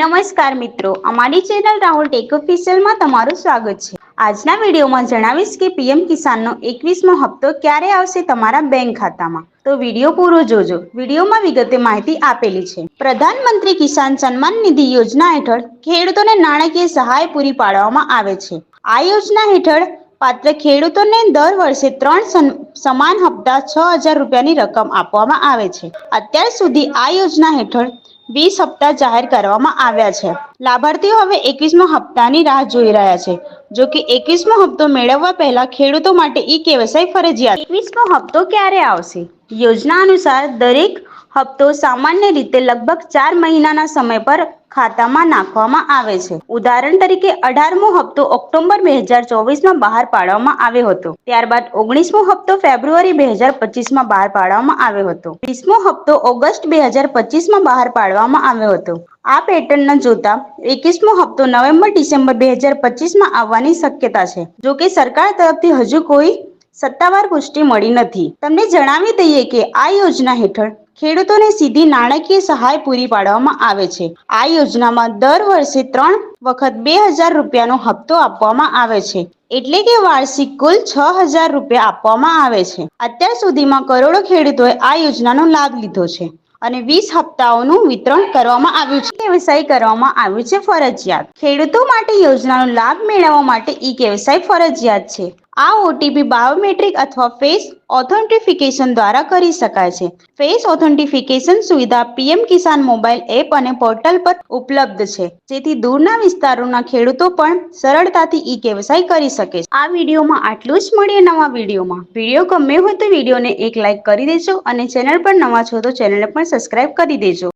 નમસ્કાર મિત્રો, અમારી ચેનલ રાહુલ ટેક ઓફિશિયલમાં તમારું સ્વાગત છે. આજના વિડીયોમાં જણાવીશ કે પીએમ કિસાનનો એકવીસમો હપ્તો ક્યારે આવશે તમારા બેંક ખાતામાં. તો વીડિયો પૂરો જોજો. વિડીયોમાં વિગતે માહિતી આપેલી છે. પ્રધાનમંત્રી કિસાન સન્માન નિધિ યોજના હેઠળ ખેડૂતોને નાણાકીય સહાય પૂરી પાડવામાં આવે છે. આ યોજના હેઠળ પાત્ર ખેડૂતોને દર વર્ષે ત્રણ સમાન હપ્તા છ હજાર રૂપિયાની રકમ આપવામાં આવે છે. અત્યાર સુધી આ યોજના હેઠળ વીસ હપ્તા જાહેર કરવામાં આવ્યા છે. લાભાર્થીઓ હવે એકવીસમો હપ્તાની રાહ જોઈ રહ્યા છે. જો કે એકવીસમો હપ્તો મેળવવા પહેલા ખેડૂતો માટે ઈ કેવાયસી ફરજિયાત. એકવીસમો હપ્તો ક્યારે આવશે? યોજના અનુસાર દરેક હપ્તો સામાન્ય રીતે લગભગ ચાર મહિનાના સમય પર ખાતામાં નાખવામાં આવે છે. ઉદાહરણ તરીકે, અઢારમો હપ્તો ઓક્ટોબર બે હજાર ચોવીસમાં બહાર પાડવામાં આવ્યો હતો. ત્યારબાદ ઓગણીસમો હપ્તો ફેબ્રુઆરી બે હજાર પચીસમાં બહાર પાડવામાં આવ્યો હતો. વીસમો હપ્તો ઓગસ્ટ બે હજાર પચીસમાં બહાર પાડવામાં આવ્યો હતો. આ પેટર્ન જોતા એકવીસમો હપ્તો નવેમ્બર ડિસેમ્બર બે હજાર પચીસમાં આવવાની શક્યતા છે. જો કે સરકાર તરફથી હજુ કોઈ સત્તાવાર પુષ્ટિ મળી નથી. તમને જણાવી દઈએ કે આ યોજના હેઠળ ખેડૂતોને સીધી નાણાકીય સહાય પૂરી પાડવામાં આવે છે. આ યોજનામાં દર વર્ષે ત્રણ વખત બે હજાર રૂપિયાનો હપ્તો આપવામાં આવે છે. એટલે કે વાર્ષિક કુલ છ હજાર રૂપિયા આપવામાં આવે છે. અત્યાર સુધીમાં કરોડો ખેડૂતોએ આ યોજનાનો લાભ લીધો છે અને વીસ હપ્તાઓનું વિતરણ કરવામાં આવ્યું છે. વ્યવસાય કરવામાં આવ્યું છે ફરજિયાત. ખેડૂતો માટે યોજનાનો લાભ મેળવવા માટે ઈ વ્યવસાય ફરજિયાત છે. આ ઓટીપી બાયોમેટ્રિક અથવા ફેસ ઓથેન્ટિફિકેશન દ્વારા કરી શકાય છે. ફેસ ઓથેન્ટિફિકેશન સુવિધા પીએમ કિસાન મોબાઈલ એપ અને પોર્ટલ પર ઉપલબ્ધ છે. જેથી દૂરના વિસ્તારોના ખેડૂતો પણ સરળતાથી ઈ વ્યવસાય કરી શકે છે. આ વિડીયોમાં આટલું જ. મળીએ નવા વિડીયોમાં. વીડિયો ગમે હોય તો વિડીયોને એક લાઈક કરી દેજો અને ચેનલ પર નવા છો તો ચેનલને પણ સબસ્ક્રાઇબ કરી દેજો.